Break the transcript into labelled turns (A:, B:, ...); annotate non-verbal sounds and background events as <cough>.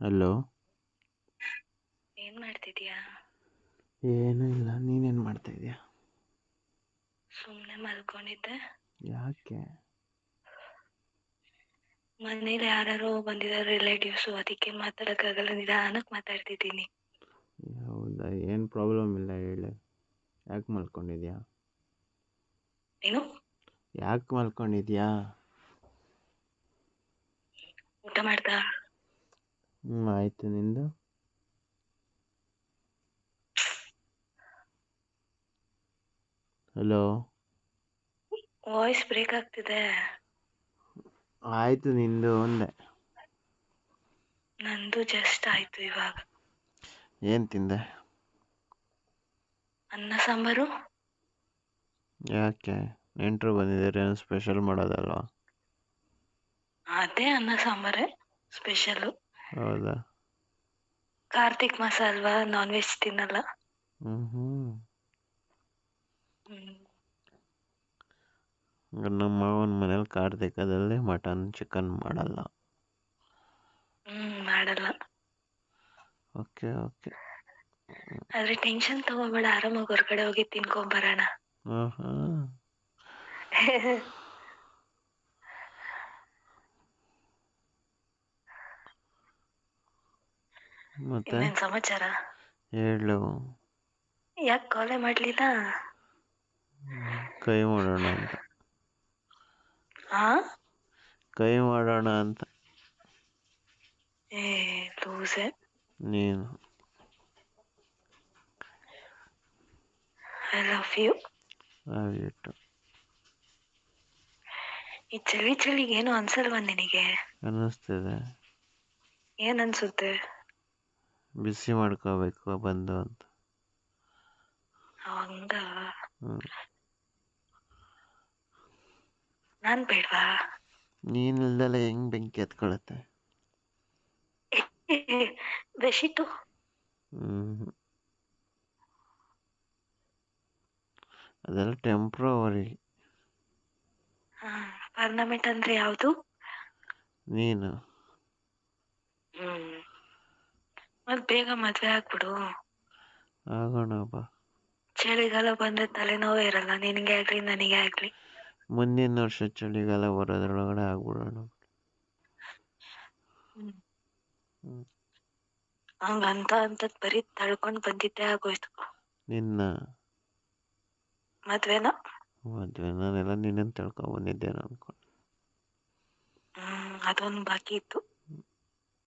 A: Hello
B: ಏನ್ ಮಾಡ್ತಿದ್ಯಾ?
A: ಏನೂ ಇಲ್ಲ ನೀನೇನು ಮಾಡ್ತಾ ಇದೀಯ
B: ಸುಮ್ನೆ ಮಲ್ಕೊಂಡಿದ್ದೆ.
A: ಯಾಕೆ?
B: ಮನೇಲಿ ಯಾರು ಬಂದಿದಾರೆ ರಿಲೇಟಿವ್ಸ್ ಅದಕ್ಕೆ ಮಾತಾಡಕ್ಕಾಗಲ್ಲ ನಿಧಾನಕ್ಕೆ ಮಾತಾಡ್ತಿದ್ದೀನಿ.
A: ಹೌದಾ ಏನು ಪ್ರಾಬ್ಲಮ್ ಇಲ್ಲ ಹೇಳು. ಯಾಕೆ ಮಲ್ಕೊಂಡಿದ್ಯಾ?
B: ಏನು?
A: ಯಾಕೆ ಮಲ್ಕೊಂಡಿದ್ಯಾ?
B: ಊಟ ಮಾಡ್ದಾ
A: ಆಯ್ತು. ನಿಂದು? ಹಲೋ
B: ವಾಯ್ಸ್ ಬ್ರೇಕ್ ಆಗ್ತಿದೆ.
A: ಆಯ್ತು ನಿಂದು ಅಂದೆ
B: ನಂದು ಜಸ್ಟ್ ಆಯ್ತು ಇವಾಗ.
A: ಏನು ತಿಂದೆ?
B: ಅನ್ನ ಸಾಂಬಾರು.
A: ಯಾಕೆ? ನೆಂಟರು ಬಂದಿದ್ದಾರೆ ಏನು ಸ್ಪೆಷಲ್ ಮಾಡೋದಲ್ವಾ?
B: ಅದೇ ಅನ್ನ ಸಾಂಬಾರೇ ಸ್ಪೆಷಲು
A: ಹೌದಾ?
B: ಕಾರ್ತಿಕ್ ಮಾಸ ಅಲ್ವಾ ನಾನ್ ವೆಜ್ ತಿನ್ನಲ್ಲ.
A: ಹ್ಞೂ ಹ್ಞೂ
B: ಹ್ಮ್
A: ನಮ್ಮ ಮಾವನ ಮನೇಲಿ ಕಾರ್ತಿಕದಲ್ಲಿ ಮಟನ್ ಚಿಕನ್ ಮಾಡಲ್ಲ.
B: ಹ್ಮ್ ಮಾಡಲ್ಲ.
A: Okay okay.
B: ಆದ್ರೆ ಟೆನ್ಷನ್ ತಗೋಬೇಡ ಆರಾಮಾಗಿ ಹೊರಗಡೆ ಹೋಗಿ ತಿನ್ಕೊಂಡ್ ಬರೋಣ.
A: ಹಾಂ ಹಾಂ <laughs> ಮತ್ತೆ?
B: ಇನ್ನೇನ್ ಸಮಾಚಾರ?
A: ಹೇಳು.
B: ಯಾಕೆ ಕಾಲೇ ಮಾಡ್ಲಿಲ್ಲ?
A: ಕೈ ಮಾಡೋಣ ಅಂತ.
B: ಹಾ
A: ಕೈ ಮಾಡೋಣ ಅಂತ.
B: ಏ ಲೂಸೆ.
A: ನೀನು?
B: I love you.
A: ಆಗಿಟ್ಟು
B: ಈ ಚಳಿ ಚಳಿಗೆ ಏನು ಅನ್ಸಲ್ವಾ ನಿನಗೆ?
A: ಅನ್ನಿಸ್ತಿದೆ
B: ಏನ್ ಅನ್ಸುತ್ತೆ?
A: ಬಿಸಿ ಮಾಡ್ಕೋಬೇಕು ಬಂದು ಅಂತ.
B: ಹಂಗ
A: ಹ್ಞೂ
B: ನಾನ್ ಬೇಡ್ವಾ?
A: ಹೆಂಗ್ ಬೆಂಕಿ ಹತ್ಕೊಳತ್ತೆ? <laughs>
B: ಬೆಶಿತು
A: ಹ್ಮ್. ಅದೆಲ್ಲ ಟೆಂಪ್ರವರಿ
B: ಪರ್ಮನೆಂಟ್ ಅಂದ್ರೆ ಯಾವುದು?
A: ನೀನು.
B: ಹ್ಮ್. ಮತ್ ಬೇಗ ಮದ್ವೆ ಆಗ್ಬಿಡು.
A: ಆಗೋಣ ಬಾ
B: ಚಳಿಗಾಲ ಬಂದ್ರೆ ತಲೆನೋವೇ ಇರಲ್ಲ ನಿನಗೆ ಆಗ್ಲಿ ನನಗೆ ಆಗ್ಲಿ.
A: ಮುಂದಿನ ವರ್ಷ ಚಳಿಗಾಲ ಬರೋದ್ರೊಳಗಡೆ ಆಗ್ಬಿಡೋಣ.
B: ಹಂಗ ಅಂತ ಅಂತದ್ ಬರೀ ತಳ್ಕೊಂಡ್ ಬಂದಿದ್ದೆ ಆಗೋಯ್ತು
A: ನಿನ್ನ.
B: ಮದ್ವೆನ?
A: ಮದ್ವೆ ನಾನೆಲ್ಲ ನಿನ್ನನ್ನು ತಿಳ್ಕೊಬಂದಿದ್ದೇನೆ ಅನ್ಕೊಂಡು.
B: ಹ್ಮ್ ಅದೊಂದು ಬಾಕಿ ಇತ್ತು.